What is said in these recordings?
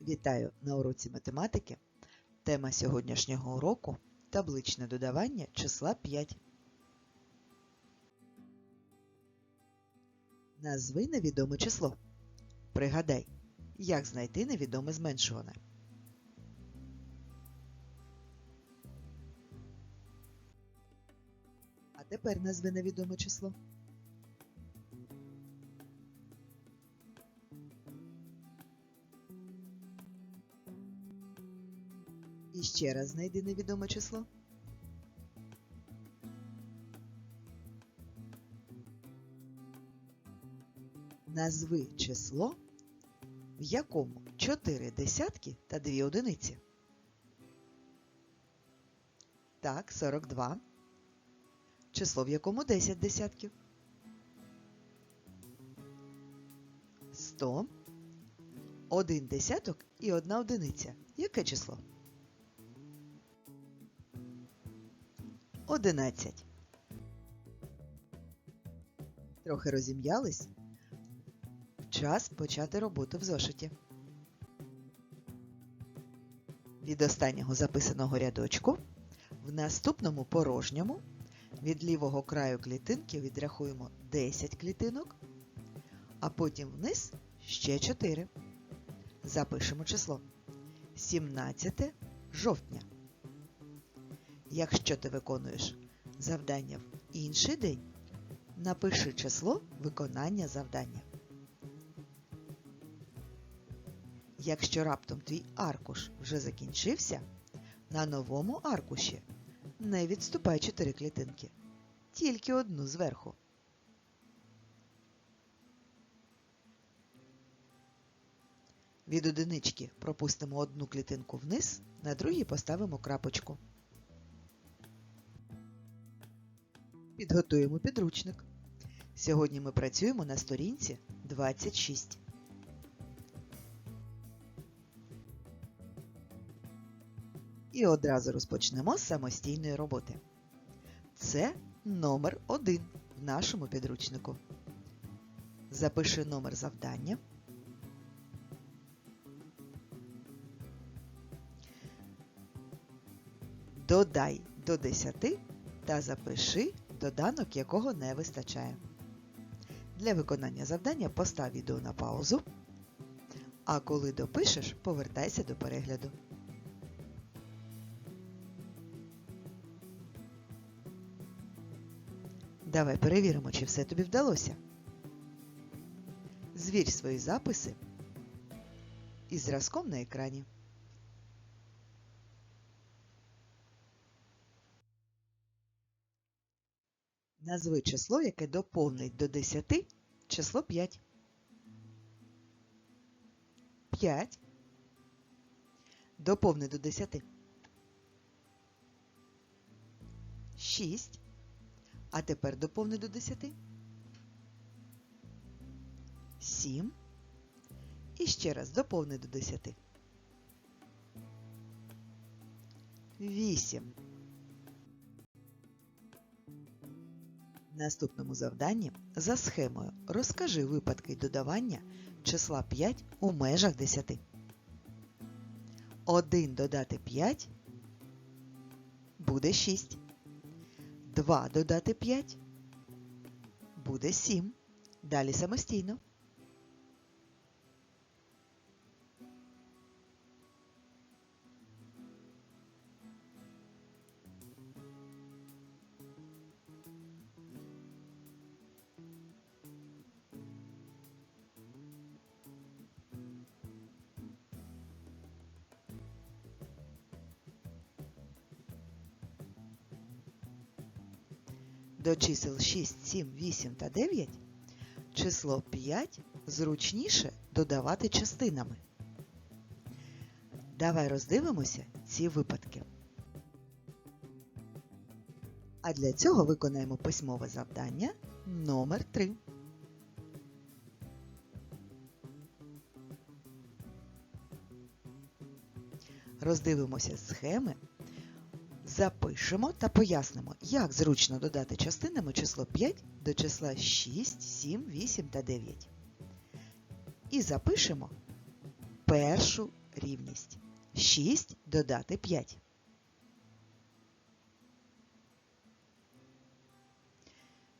Вітаю на уроці математики. Тема сьогоднішнього уроку табличне додавання числа 5. Назви невідоме число. Пригадай, як знайти невідоме зменшуване. А тепер назви невідоме число. І ще раз знайди невідоме число. Назви число, в якому 4 десятки та 2 одиниці. Так, 42. Число, в якому 10 десятків. 100. Один десяток і одна одиниця. Яке число? 11. Трохи розім'ялись. Час почати роботу в зошиті. Від останнього записаного рядочку в наступному порожньому від лівого краю клітинки відрахуємо 10 клітинок, а потім вниз ще 4. Запишемо число 17 жовтня. Якщо ти виконуєш завдання в інший день, напиши число виконання завдання. Якщо раптом твій аркуш вже закінчився, на новому аркуші не відступай 4 клітинки, тільки одну зверху. Від одинички пропустимо одну клітинку вниз, на другій поставимо крапочку. Підготуємо підручник. Сьогодні ми працюємо на сторінці 26. І одразу розпочнемо з самостійної роботи. Це номер 1 в нашому підручнику. Запиши номер завдання. Додай до 10 та запиши доданок, якого не вистачає. Для виконання завдання постав відео на паузу, а коли допишеш, повертайся до перегляду. Давай перевіримо, чи все тобі вдалося. Звір свої записи із зразком на екрані. Назви число, яке доповнить до 10 число 5. 5. Доповни до 10. 6. А тепер доповни до 10. 7. І ще раз доповни до 10. 8. Наступному завданні за схемою розкажи випадки додавання числа 5 у межах 10. 1 додати 5 буде 6. 2 додати 5 буде 7. Далі самостійно. До чисел 6, 7, 8 та 9 число 5 зручніше додавати частинами. Давай роздивимося ці випадки. А для цього виконаємо письмове завдання номер 3. Роздивимося схеми Запишемо та пояснимо, як зручно додати частинами число 5 до числа 6, 7, 8 та 9. І запишемо першу рівність 6 додати 5.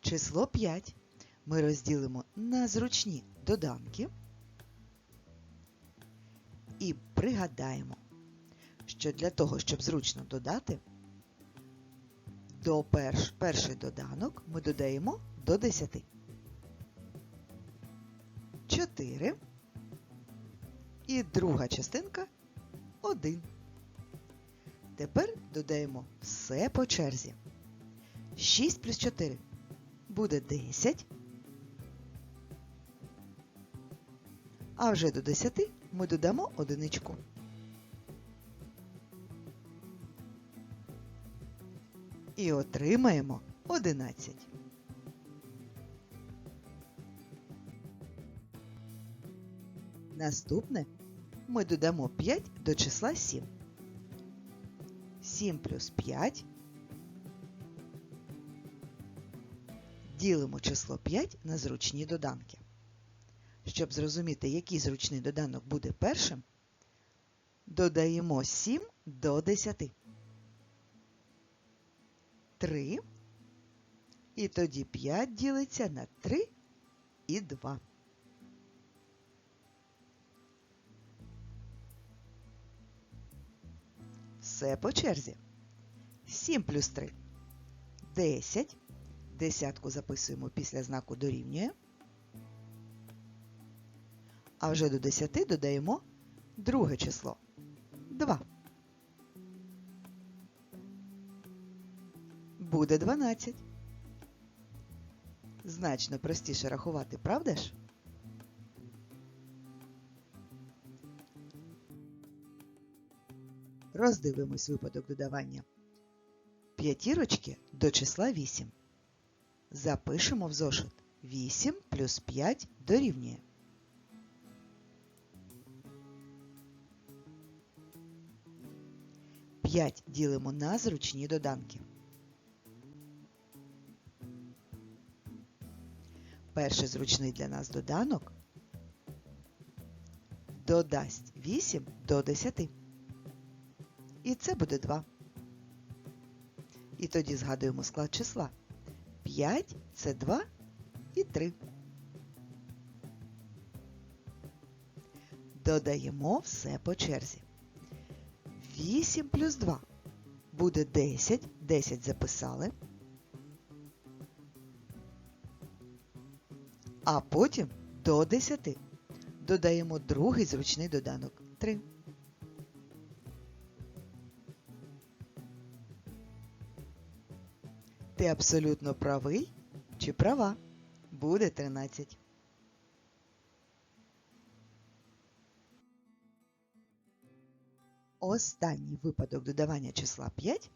Число 5 ми розділимо на зручні доданки і пригадаємо, що для того, щоб зручно додати, до перш, перший доданок ми додаємо до 10. 4. І друга частинка 1. Тепер додаємо все по черзі. 6 плюс 4 буде 10. А вже до 10 ми додамо одиничку. І отримаємо 11. Наступне ми додамо 5 до числа 7. 7 плюс 5. Ділимо число 5 на зручні доданки. Щоб зрозуміти, який зручний доданок буде першим, додаємо 7 до 10. 3. І тоді 5 ділиться на 3 і 2. Все по черзі. 7 плюс 3 – 10. Десятку записуємо після знаку дорівнює. А вже до 10 додаємо друге число – 2. Буде 12. Значно простіше рахувати, правда ж? Роздивимось випадок додавання. П'ятірочки до числа 8. Запишемо в зошит 8 плюс 5 дорівнює. П'ять ділимо на зручні доданки. Перший зручний для нас доданок додасть 8 до 10. І це буде 2. І тоді згадуємо склад числа. 5 це 2 і 3. Додаємо все по черзі. 8 плюс 2 буде 10. 10 записали. А потім до 10 додаємо другий зручний доданок 3. Ти абсолютно правий чи права? Буде 13. Останній випадок додавання числа 5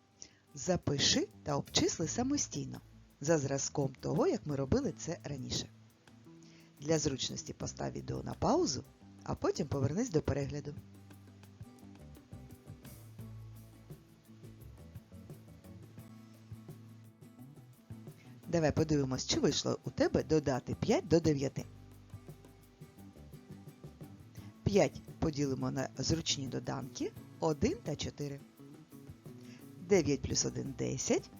запиши та обчисли самостійно за зразком того, як ми робили це раніше. Для зручності постав відео на паузу, а потім повернись до перегляду. Давай подивимось, чи вийшло у тебе додати 5 до 9. 5 поділимо на зручні доданки 1 та 4. 9 плюс 1 – 10.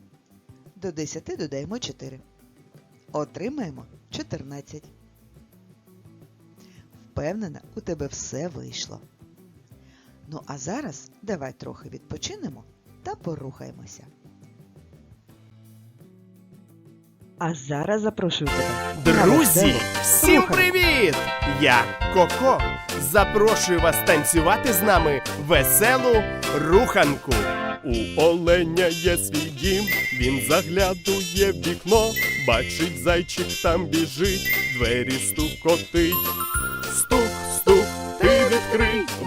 До 10 додаємо 4. Отримаємо 14. Впевнена, у тебе все вийшло. Ну а зараз давай трохи відпочинемо та порухаємося. А зараз запрошую тебе. Друзі, всім привіт! Я Коко. Запрошую вас танцювати з нами веселу руханку. У оленя є свій дім, він заглядує в вікно, бачить зайчик там біжить, двері стукотить.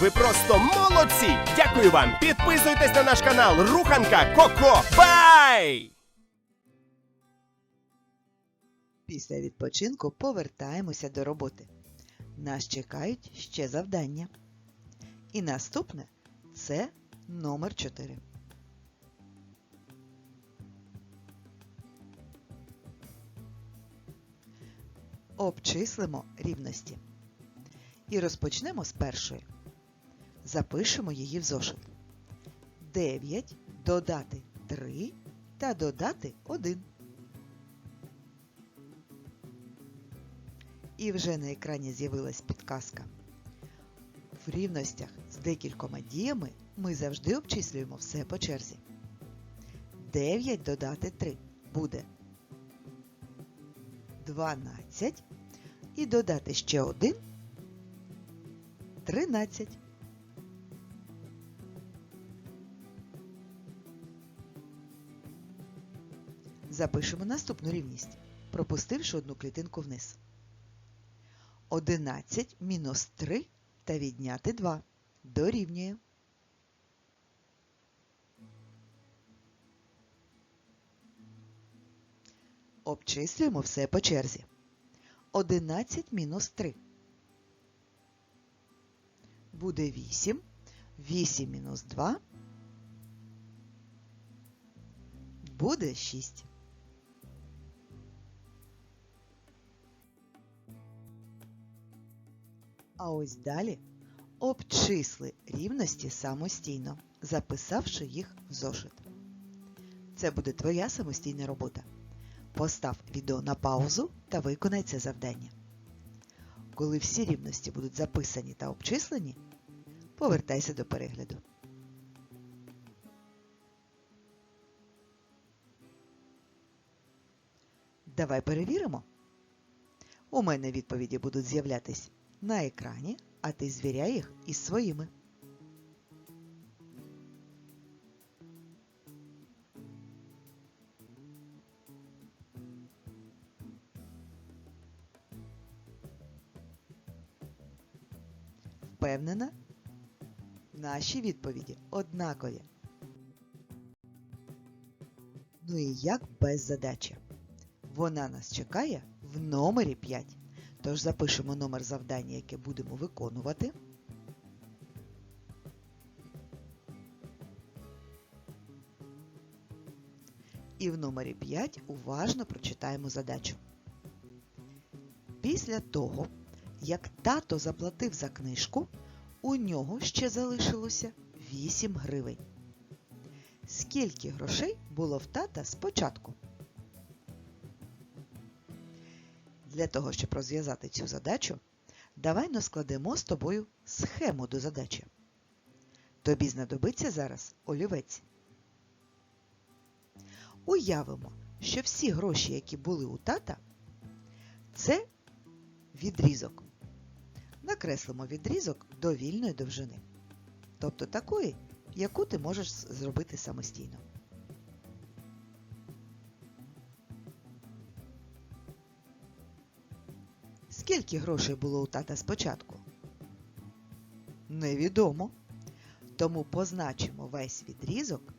ви просто молодці! Дякую вам! Підписуйтесь на наш канал Руханка Коко. Бай! Після відпочинку повертаємося до роботи. Нас чекають ще завдання. І наступне це номер 4. Обчислимо рівності. І розпочнемо з першої. Запишемо її в зошит. 9 додати 3 та додати 1. І вже на екрані з'явилась підказка. В рівностях з декількома діями ми завжди обчислюємо все по черзі. 9 додати 3 буде 12 і додати ще 1 13. Запишемо наступну рівність, пропустивши одну клітинку вниз. 11 мінус 3 та відняти 2 дорівнює. Обчислюємо все по черзі. 11 мінус 3. Буде 8. 8 мінус 2. Буде 6. А ось далі обчисли рівності самостійно, записавши їх в зошит. Це буде твоя самостійна робота. Постав відео на паузу та виконай це завдання. Коли всі рівності будуть записані та обчислені, повертайся до перегляду. Давай перевіримо. У мене відповіді будуть з'являтись на екрані, а ти звіряй їх із своїми. Впевнена? Наші відповіді однакові. Ну і як без задачі? Вона нас чекає в номері 5. Тож запишемо номер завдання, яке будемо виконувати. І в номері 5 уважно прочитаємо задачу. Після того, як тато заплатив за книжку, у нього ще залишилося 8 гривень. Скільки грошей було в тата спочатку? Для того, щоб розв'язати цю задачу, давай наскладемо з тобою схему до задачі. Тобі знадобиться зараз олівець. Уявимо, що всі гроші, які були у тата, це відрізок. Накреслимо відрізок до вільної довжини. Тобто такої, яку ти можеш зробити самостійно. Скільки грошей було у тата спочатку? Невідомо. Тому позначимо весь відрізок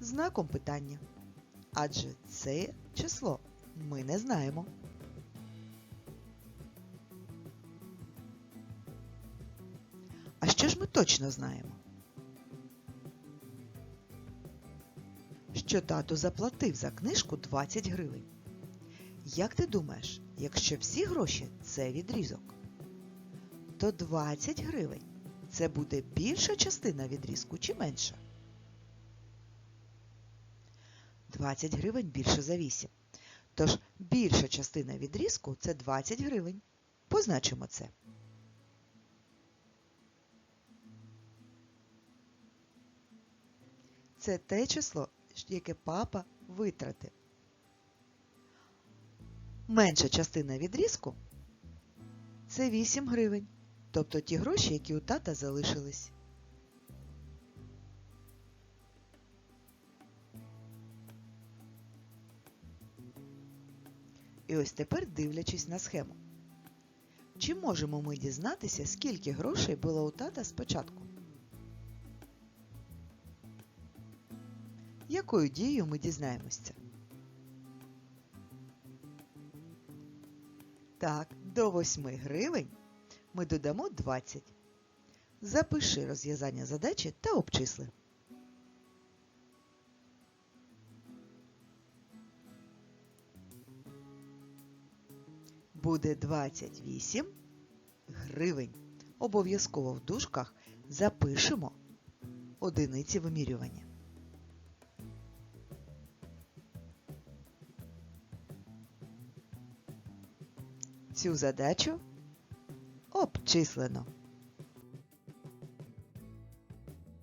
знаком питання. Адже це число ми не знаємо. А що ж ми точно знаємо? Що тато заплатив за книжку 20 гривень. Як ти думаєш, якщо всі гроші це відрізок, то 20 гривень це буде більша частина відрізку чи менша? 20 гривень більше за 8. Тож більша частина відрізку це 20 гривень. Позначимо це. Це те число, яке папа витратив. Менша частина відрізку це 8 гривень, тобто ті гроші, які у тата залишились. І ось тепер дивлячись на схему. Чи можемо ми дізнатися, скільки грошей було у тата спочатку? Якою дією ми дізнаємося? Так, до 8 гривень ми додамо 20. Запиши розв'язання задачі та обчисли. Буде 28 гривень. Обов'язково в дужках запишемо одиниці вимірювання. Цю задачу обчислено.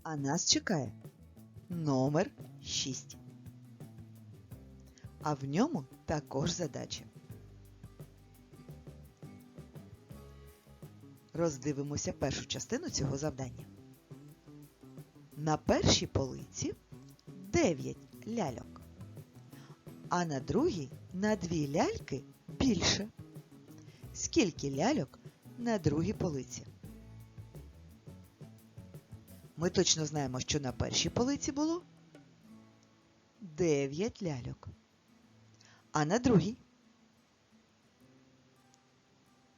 А нас чекає номер 6. А в ньому також задача. Роздивимося першу частину цього завдання. На першій полиці 9 ляльок, а на другій на дві ляльки більше. Скільки ляльок на другій полиці? Ми точно знаємо, що на першій полиці було 9 ляльок. А на другій?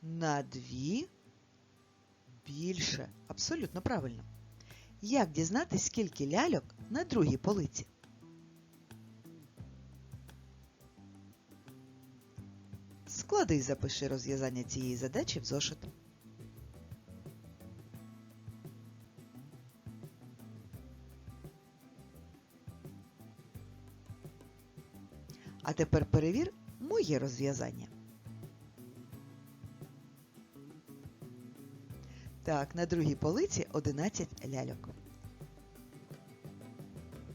На дві більше. Абсолютно правильно. Як дізнатись, скільки ляльок на другій полиці? Склади і запиши розв'язання цієї задачі в зошит. А тепер перевір моє розв'язання. Так, на другій полиці 11 ляльок.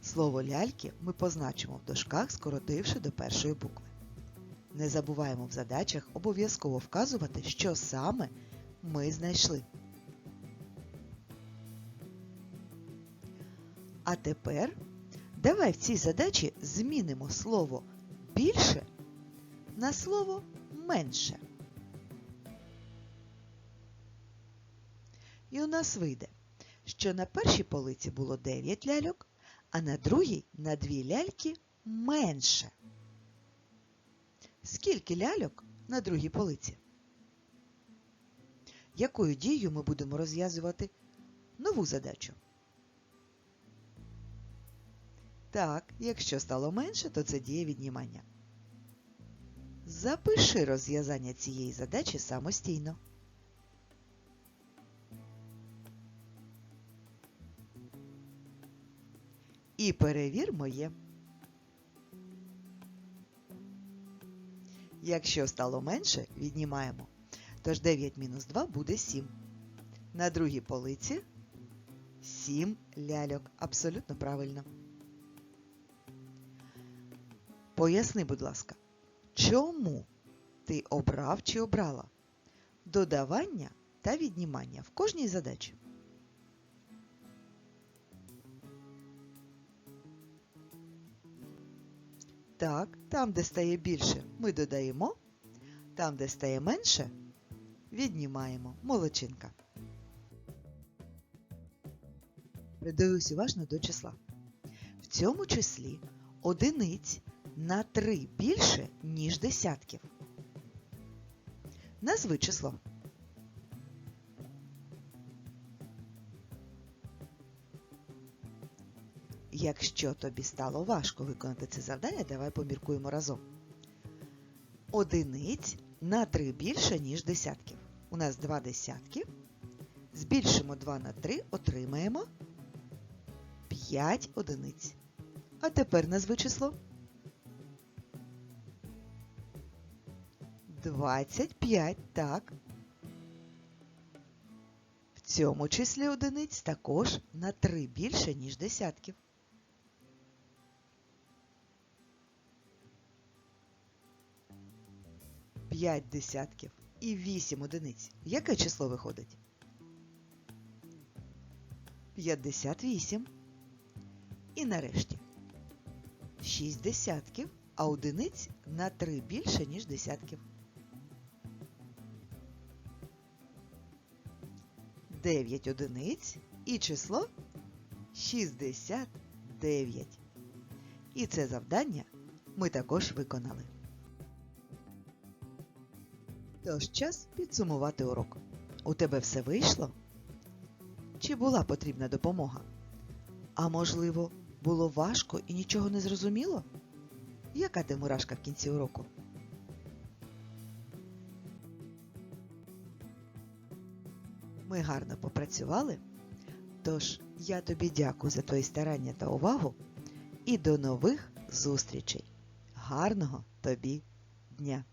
Слово ляльки ми позначимо в дошках, скоротивши до першої букви. Не забуваємо в задачах обов'язково вказувати, що саме ми знайшли. А тепер давай в цій задачі змінимо слово більше на слово менше. І у нас вийде, що на першій полиці було 9 ляльок, а на другій на 2 ляльки менше. Скільки ляльок на другій полиці? Якою дією ми будемо розв'язувати нову задачу? Так, якщо стало менше, то це діє віднімання. Запиши розв'язання цієї задачі самостійно. І перевір моє. Якщо стало менше, віднімаємо. Тож 9 мінус 2 буде 7. На другій полиці 7 ляльок. Абсолютно правильно. Поясни, будь ласка, чому ти обрав чи обрала додавання та віднімання в кожній задачі? Так, там, де стає більше, ми додаємо, там, де стає менше, віднімаємо. Молодчинка. Придивись уважно до числа. В цьому числі одиниць на 3 більше, ніж десятків. Назви число. Якщо тобі стало важко виконати це завдання, давай поміркуємо разом. Одиниць на 3 більше, ніж десятків. У нас два десятки. Збільшимо 2 на 3, отримаємо 5 одиниць. А тепер назви число. 25, так. В цьому числі одиниць також на 3 більше, ніж десятків. П'ять десятків і 8 одиниць. Яке число виходить? 58. І нарешті 6 десятків, а одиниць на 3 більше, ніж десятків. 9 одиниць і число 69. І це завдання ми також виконали. Тож час підсумувати урок. У тебе все вийшло? Чи була потрібна допомога? А можливо, було важко і нічого не зрозуміло? Яка ти мурашка в кінці уроку? Ми гарно попрацювали. Тож я тобі дякую за твої старання та увагу і до нових зустрічей. Гарного тобі дня!